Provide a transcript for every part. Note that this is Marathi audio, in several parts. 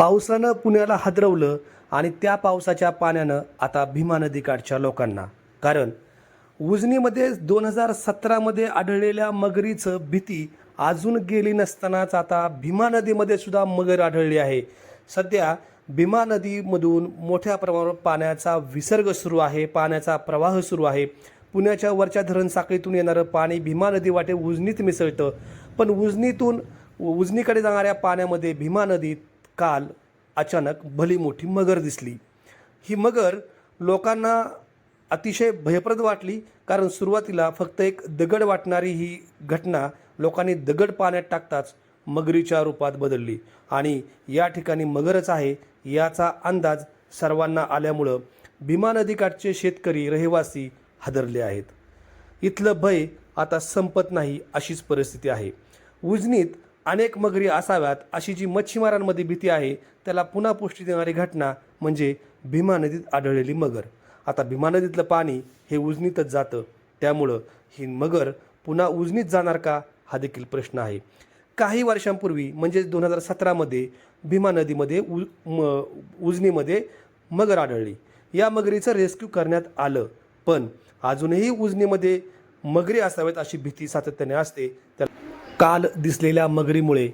पावसानं पुण्याला हादरवलं आणि त्या पावसाच्या पाण्यानं आता भीमा नदीकाठच्या लोकांना. कारण उजनीमध्ये दोन हजार सतरामध्ये आढळलेल्या मगरीचं भीती अजून गेली नसतानाच आता भीमा नदीमध्ये सुद्धा मगर आढळली आहे. सध्या भीमा नदीमधून मोठ्या प्रमाणावर पाण्याचा विसर्ग सुरू आहे पाण्याचा प्रवाह सुरू आहे. पुण्याच्या वरच्या धरण साखळीतून येणारं पाणी भीमा नदी वाटे उजनीत मिसळतं. पण उजनीतून उजनीकडे जाणाऱ्या पाण्यामध्ये भीमा नदीत काल अचानक भली मोठी मगर दिसली. ही मगर लोकांना अतिशय भयप्रद वाटली कारण सुरुवातीला फक्त एक दगड वाटणारी ही घटना लोकांनी दगड पाण्यात टाकताच मगरीच्या रूपात बदलली. आणि या ठिकाणी मगरच आहे याचा अंदाज सर्वांना आल्यामुळं भीमा नदीकाठचे शेतकरी रहिवासी हादरले आहेत. इथलं भय आता संपत नाही अशीच परिस्थिती आहे. उजनीत अनेक मगरी असाव्यात अशी जी मच्छीमारांमध्ये भीती आहे त्याला पुन्हा पुष्टी देणारी घटना म्हणजे भीमा नदीत आढळलेली मगर. आता भीमा नदीतलं पाणी हे उजनीतच जातं. त्यामुळं ही मगर पुन्हा उजनीत जाणार का हा देखील प्रश्न आहे. काही वर्षांपूर्वी म्हणजे दोन हजार सतरामध्ये भीमा नदीमध्ये उ म उजनीमध्ये मगर आढळली. या मगरीचं रेस्क्यू करण्यात आलं. पण अजूनही उजनीमध्ये मगरी असाव्यात अशी भीती सातत्याने असते. त्या काल दिसलेल्या मगरीमुळे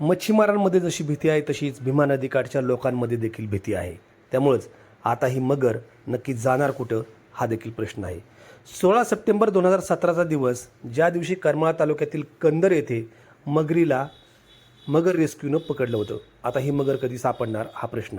मच्छीमारांमध्ये जशी भीती आहे तशीच भीमा नदीकाठच्या लोकांमध्ये देखील भीती आहे. त्यामुळंच आता ही मगर नक्की जाणार कुठं हा देखील प्रश्न आहे. सोळा सप्टेंबर दोन हजार सतराचा दिवस ज्या दिवशी करमाळा तालुक्यातील कंदर येथे मगरीला मगर रेस्क्यूनं पकडलं होतं. आता ही मगर कधी सापडणार हा प्रश्न आहे.